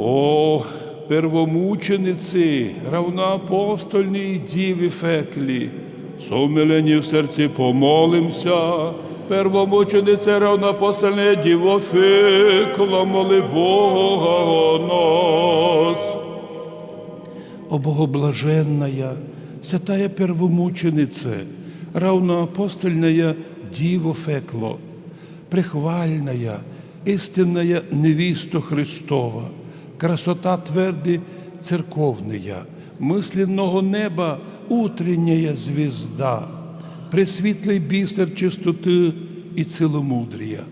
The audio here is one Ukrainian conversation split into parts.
О, первомучениці, равноапостольній діві Феклі, сумилені в серці помолимся, первомученице равноапостольне діво Фекла, моли Бога о нас. О Богоблаженная, святая первомученице, равноапостольная Диво Фекло, прихвальная, истинная невиста Христова, красота тверди церковная, мысленного неба утренняя звезда, пресвітлий бісер чистоти і ціломудрія,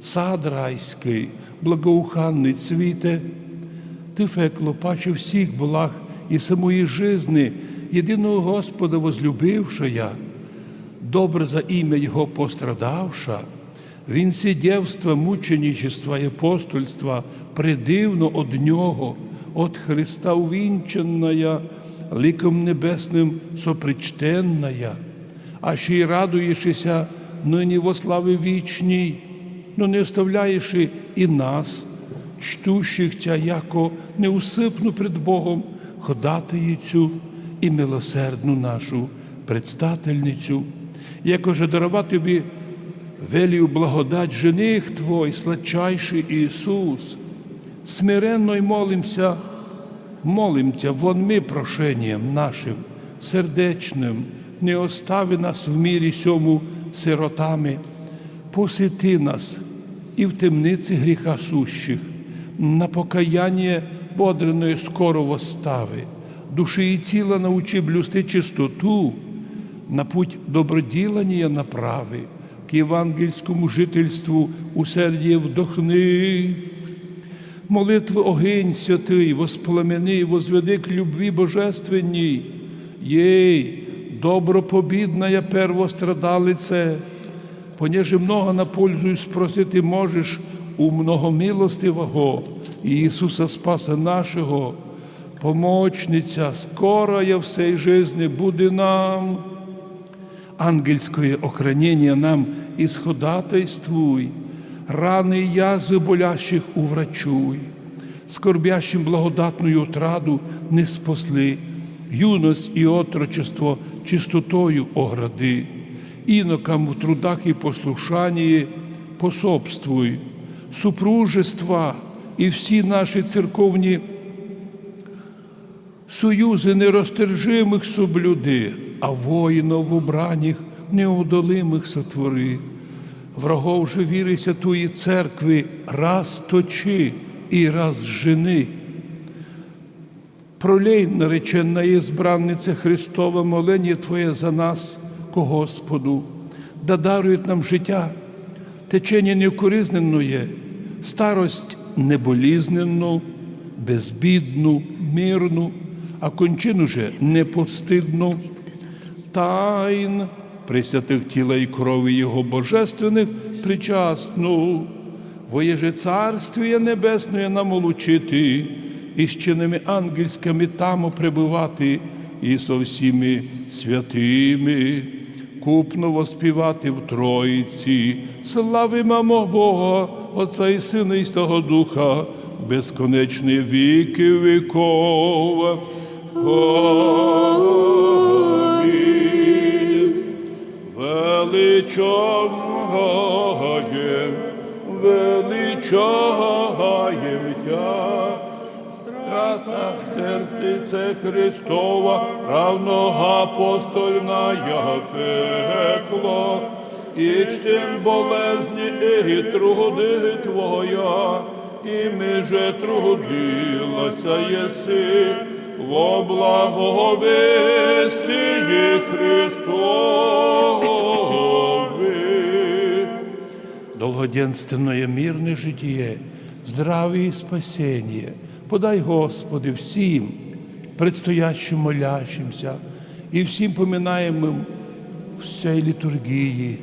сад райський, благоуханний цвіте, ти, Фекло, паче всіх благ і самої жизни, єдиного Господа возлюбивши я, добре за ім'я Його пострадавша, Він сидєвства, мученичества і апостольства придивно од Нього, от Христа увінченная, ликом небесним сопричтенная, а ще й радуєшися нині во слави вічній, но не оставляєши і нас, чтущих Тя, яко неусипну пред Богом ходатаїцю і милосердну нашу предстательницю, яко дарувати тобі велію благодать жених Твой, сладчайший Ісус, смиренно й молимся, молимся, вон ми прошенням нашим, сердечним, не остави нас в мірі сьому сиротами, посети нас і в темниці гріха сущих, на покаяння бодреної скоро восстави, душі і тіла научи блюсти чистоту, на путь доброділання направи, к євангельському жительству усердіє вдохни. Молитви огинь святий, воспламени, возведи к любві божественній. Єй, добропобідная первострадалице, понеже много на пользу спросити можеш у многомилостивого Ісуса Спаса нашого, помочниця, скоро я всей жизни буде нам. Ангельськое охранение нам исходатайствуй, рани и язвы болящих уврачуй, скорбящим благодатную отраду не спасли, юность и отрочество чистотою огради, инокам в трудах и послушании пособствуй, супружества і всі наші церковні союзи нерозтержимих соблюди, а воїнов в убраннях неодолимих сотвори. Врагов же віри святої церкви раз точи і раз жени. Пролей, наречена ізбранниця Христова, молення Твоє за нас, ко Господу, да дарують нам життя, течення неукоризненної, старость неболізненну, безбідну, мирну, а кончину же непостидну, тайн присвятих тіла і крові Його божественних причасну, воєже царствія небесне нам улучити, і з чинами ангельськими там пребувати, і со всіми святими, купно воспівати в Троїці, слави мамо Бога, Отця і Сина і Святого Духа, безконечні віки віков. Величаєм, величаєм Тя, страстна терпице Христова, равноапостольна фекло, і чтим болезні і труди Твоя, і ми же трудилася єси, во благовестії Христові. Долгоденственное мирне житие, здравие и спасение. Подай, Господи, всім предстоящим молящимся і всім поминаємим всей літургії.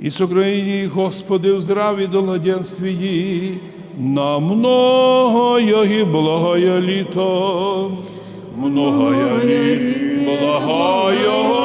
І сохрани, Господи, в здраві долгоденствии на многое и благое літо, многое благое